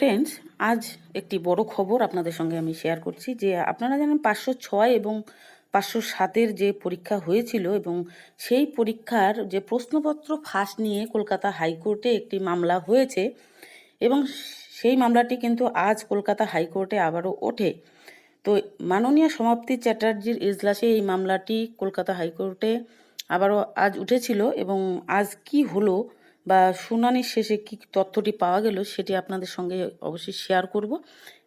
Friends আজ একটি বড় খবর আপনাদের সঙ্গে আমি শেয়ার করছি যে আপনারা জানেন পাঁচশো ছয় এবং পাঁচশো সাতের যে পরীক্ষা হয়েছিল এবং সেই পরীক্ষার যে প্রশ্নপত্র ফাঁস নিয়ে কলকাতা হাইকোর্টে একটি মামলা হয়েছে এবং সেই মামলাটি কিন্তু আজ কলকাতা হাইকোর্টে আবারও ওঠে। তো মাননীয় সমাপ্তি চ্যাটার্জির এজলাসে এই মামলাটি কলকাতা হাইকোর্টে আবারও আজ উঠেছিল এবং আজ কি হলো বা শুনানির শেষে কি তথ্যটি পাওয়া গেল সেটি আপনাদের সঙ্গে অবশ্যই শেয়ার করব।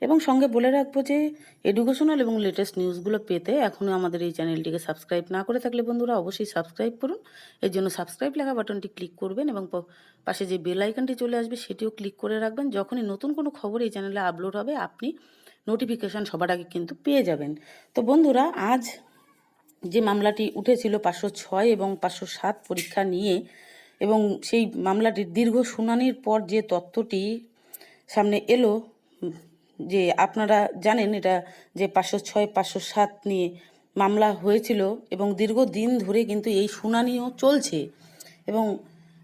এবং সঙ্গে বলে রাখব যে এডুকেশনাল এবং লেটেস্ট নিউজগুলো পেতে এখনও আমাদের এই চ্যানেলটিকে সাবস্ক্রাইব না করে থাকলে বন্ধুরা অবশ্যই সাবস্ক্রাইব করুন। এর জন্য সাবস্ক্রাইব লেখা বাটনটি ক্লিক করবেন এবং পাশে যে বেল আইকনটি চলে আসবে সেটিও ক্লিক করে রাখবেন। যখনই নতুন কোনো খবর এই চ্যানেলে আপলোড হবে, আপনি নোটিফিকেশান সবার আগে কিন্তু পেয়ে যাবেন। তো বন্ধুরা, আজ যে মামলাটি উঠেছিল পাঁচশো ছয় এবং পাঁচশো সাত পরীক্ষা নিয়ে এবং সেই মামলাটির দীর্ঘ শুনানির পর যে তথ্যটি সামনে এলো, যে আপনারা জানেন এটা যে পাঁচশো ছয়, পাঁচশো সাত নিয়ে মামলা হয়েছিল এবং দীর্ঘ দিন ধরে কিন্তু এই শুনানিও চলছে। এবং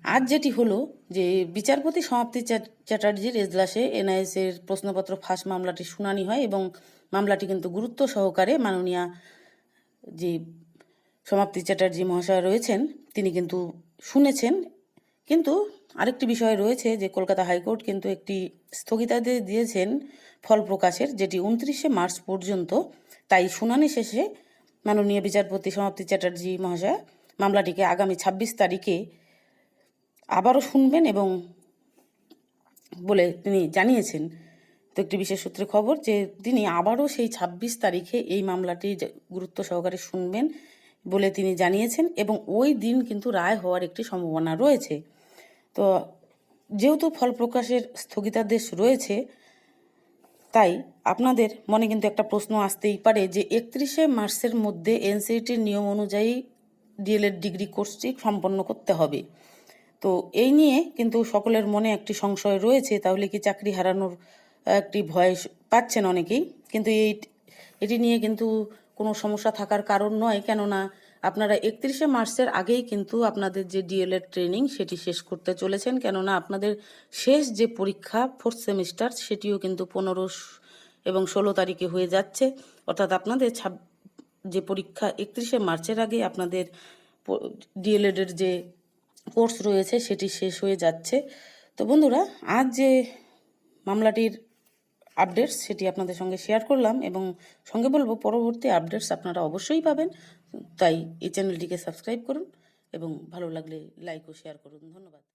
আজ যেটি হলো যে বিচারপতি সমাপ্তি চ্যাট- চ্যাটার্জির এজলাসে এনআইএসের প্রশ্নপত্র ফাঁস মামলাটি শুনানি হয় এবং মামলাটি কিন্তু গুরুত্ব সহকারে মাননীয়া যে সমাপ্তি চ্যাটার্জি মহাশয় রয়েছেন, তিনি কিন্তু শুনেছেন। কিন্তু আরেকটি বিষয় রয়েছে যে, কলকাতা হাইকোর্ট কিন্তু একটি স্থগিতাদেশ দিয়েছেন ফল প্রকাশের, যেটি উনত্রিশে মার্চ পর্যন্ত, তাই শুনানি শেষে মাননীয় বিচারপতি সমাপ্তি চ্যাটার্জি মহাশয় মামলাটিকে আগামী ছাব্বিশ তারিখে আবারও শুনবেন এবং বলে তিনি জানিয়েছেন। তো একটি বিশেষ সূত্রে খবর যে, তিনি আবারও সেই ছাব্বিশ তারিখে এই মামলাটি গুরুত্ব সহকারে শুনবেন। বলে তিনি জানিয়েছেন এবং ওই দিন কিন্তু রায় হওয়ার একটি সম্ভাবনা রয়েছে। তো যেহেতু ফল প্রকাশের স্থগিতাদেশ রয়েছে, তাই আপনাদের মনে কিন্তু একটা প্রশ্ন আসতেই পারে যে একত্রিশে মার্চের মধ্যে এনসিটির নিয়ম অনুযায়ী ডিএলএড ডিগ্রি কোর্সটি সম্পন্ন করতে হবে। তো এই নিয়ে কিন্তু সকলের মনে একটি সংশয় রয়েছে, তাহলে কি চাকরি হারানোর একটি ভয় পাচ্ছেন অনেকেই? কিন্তু এই এটি নিয়ে কিন্তু কোনো সমস্যা থাকার কারণ নয়, কেননা আপনারা একত্রিশে মার্চের আগেই কিন্তু আপনাদের যে ডিএলএড ট্রেনিং সেটি শেষ করতে চলেছেন, কেননা আপনাদের শেষ যে পরীক্ষা ফোর্থ সেমিস্টার সেটিও কিন্তু পনেরো এবং ষোলো তারিখে হয়ে যাচ্ছে। অর্থাৎ আপনাদের ছাব, যে পরীক্ষা একত্রিশে মার্চের আগে আপনাদের ডিএলএডের যে কোর্স রয়েছে সেটি শেষ হয়ে যাচ্ছে। তো বন্ধুরা, আজ যে মামলাটির আপডেটস সেটি আপনাদের সঙ্গে শেয়ার করলাম এবং সঙ্গে বলব, পরবর্তী আপডেটস আপনারা অবশ্যই পাবেন। তাই এই চ্যানেলটিকে সাবস্ক্রাইব করুন এবং ভালো লাগলে লাইক ও শেয়ার করুন। ধন্যবাদ।